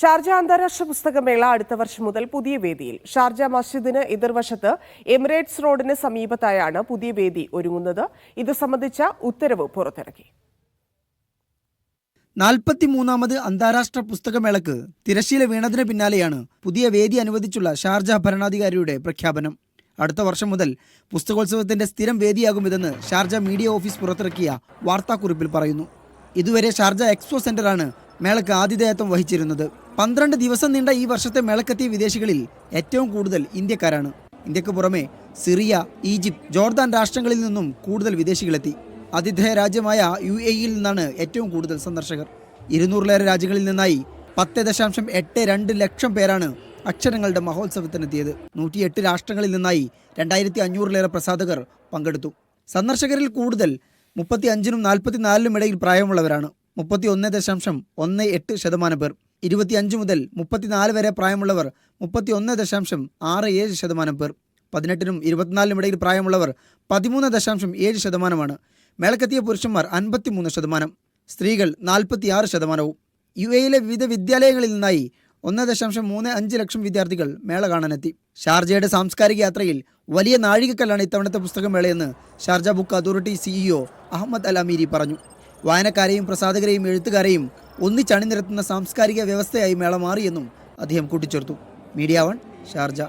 Sharjah അന്താരാഷ്ട്ര പുസ്തകമേള അടുത്ത വർഷം മുതൽ പുതിയ വേദിയിൽ. ഷാർജ മസ്ജിദിന് എതിർവശത്ത് എമിറേറ്റ്സ് റോഡിന് സമീപത്തായാണ് പുതിയ വേദി ഒരുങ്ങുന്നത്. ഇത് സംബന്ധിച്ച ഉത്തരവ് പുറത്തിറക്കി. നാൽപ്പത്തിമൂന്നാമത് അന്താരാഷ്ട്ര പുസ്തകമേളക്ക് തിരശ്ശീല വീണതിന് പിന്നാലെയാണ് പുതിയ വേദി അനുവദിച്ചുള്ള ഷാർജ ഭരണാധികാരിയുടെ പ്രഖ്യാപനം. അടുത്ത വർഷം മുതൽ പുസ്തകോത്സവത്തിന്റെ സ്ഥിരം വേദിയാകും ഇതെന്ന് ഷാർജ മീഡിയ ഓഫീസ് പുറത്തിറക്കിയ വാർത്താക്കുറിപ്പിൽ പറയുന്നു. ഇതുവരെ ഷാർജ എക്സ്പോ സെന്ററാണ് മേളക്ക് ആതിഥേയത്വം വഹിച്ചിരുന്നത്. പന്ത്രണ്ട് ദിവസം നീണ്ട ഈ വർഷത്തെ മേളക്കെത്തിയ വിദേശികളിൽ ഏറ്റവും കൂടുതൽ ഇന്ത്യക്കാരാണ്. ഇന്ത്യയ്ക്ക് പുറമെ സിറിയ ഈജിപ്ത് ജോർദാൻ രാഷ്ട്രങ്ങളിൽ നിന്നും കൂടുതൽ വിദേശികളെത്തി. ആതിഥേയ രാജ്യമായ യു എയിൽ നിന്നാണ് ഏറ്റവും കൂടുതൽ സന്ദർശകർ. ഇരുന്നൂറിലേറെ രാജ്യങ്ങളിൽ നിന്നായി പത്ത് ദശാംശം എട്ട് രണ്ട് ലക്ഷം പേരാണ് അക്ഷരങ്ങളുടെ മഹോത്സവത്തിനെത്തിയത്. നൂറ്റിയെട്ട് രാഷ്ട്രങ്ങളിൽ നിന്നായി രണ്ടായിരത്തി അഞ്ഞൂറിലേറെ പ്രസാധകർ പങ്കെടുത്തു. സന്ദർശകരിൽ കൂടുതൽ മുപ്പത്തി അഞ്ചിനും നാൽപ്പത്തിനാലിനും ഇടയിൽ പ്രായമുള്ളവരാണ്. മുപ്പത്തി ഒന്ന് ദശാംശം ഒന്ന് എട്ട് ശതമാനം പേർ. ഇരുപത്തിയഞ്ച് മുതൽ മുപ്പത്തിനാല് വരെ പ്രായമുള്ളവർ മുപ്പത്തി ഒന്ന് ദശാംശം ആറ് ഏഴ് ശതമാനം പേർ. പതിനെട്ടിനും ഇരുപത്തിനാലിനും ഇടയിൽ പ്രായമുള്ളവർ പതിമൂന്ന് ദശാംശം ഏഴ് ശതമാനമാണ്. മേളക്കെത്തിയ പുരുഷന്മാർ അൻപത്തിമൂന്ന് ശതമാനം. സ്ത്രീകൾ നാൽപ്പത്തിയാറ് ശതമാനവും. യു എയിലെ വിവിധ വിദ്യാലയങ്ങളിൽ നിന്നായി ഒന്ന് ദശാംശം മൂന്ന് അഞ്ച് ലക്ഷം വിദ്യാർത്ഥികൾ മേള കാണാനെത്തി. ഷാർജയുടെ സാംസ്കാരിക യാത്രയിൽ വലിയ നാഴികക്കല്ലാണ് ഇത്തവണത്തെ പുസ്തകമേളയെന്ന് Sharjah book authority CEO Ahmed Al Ameri പറഞ്ഞു. വായനക്കാരെയും പ്രസാധകരെയും എഴുത്തുകാരെയും ഒന്നിച്ചണിനിരത്തുന്ന സാംസ്കാരിക വ്യവസ്ഥയായി മേള മാറിയെന്നും അദ്ദേഹം കൂട്ടിച്ചേർത്തു. Media One Sharjah.